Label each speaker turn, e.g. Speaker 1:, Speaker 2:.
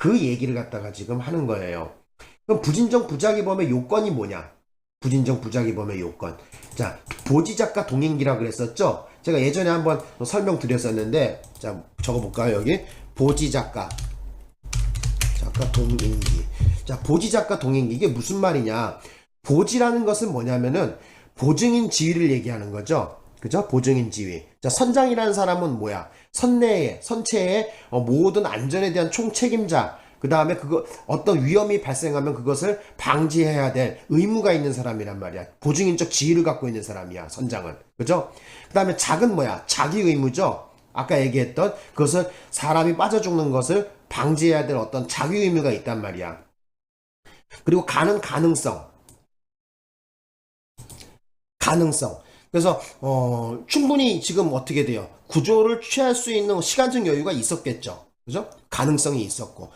Speaker 1: 그 얘기를 갖다가 지금 하는 거예요. 그럼 부진정 부작위범의 요건이 뭐냐? 부진정 부작위범의 요건. 자, 보지작가 동행기라 그랬었죠? 제가 예전에 한번 설명드렸었는데, 자, 적어볼까요, 여기? 보지작가. 작가 동행기. 자, 보지작가 동행기. 이게 무슨 말이냐? 보지라는 것은 뭐냐면은, 보증인 지위를 얘기하는 거죠. 그죠? 보증인 지위. 자, 선장이라는 사람은 뭐야? 선내에, 선체의 어, 모든 안전에 대한 총책임자. 그 다음에 그거, 어떤 위험이 발생하면 그것을 방지해야 될 의무가 있는 사람이란 말이야. 보증인적 지위를 갖고 있는 사람이야, 선장은. 그죠? 그 다음에 작은 뭐야? 자기 의무죠? 아까 얘기했던 그것을 사람이 빠져 죽는 것을 방지해야 될 어떤 자기 의무가 있단 말이야. 그리고 가는 가능성. 가능성. 그래서 어, 충분히 지금 어떻게 돼요? 구조를 취할 수 있는 시간적 여유가 있었겠죠. 그죠? 가능성이 있었고.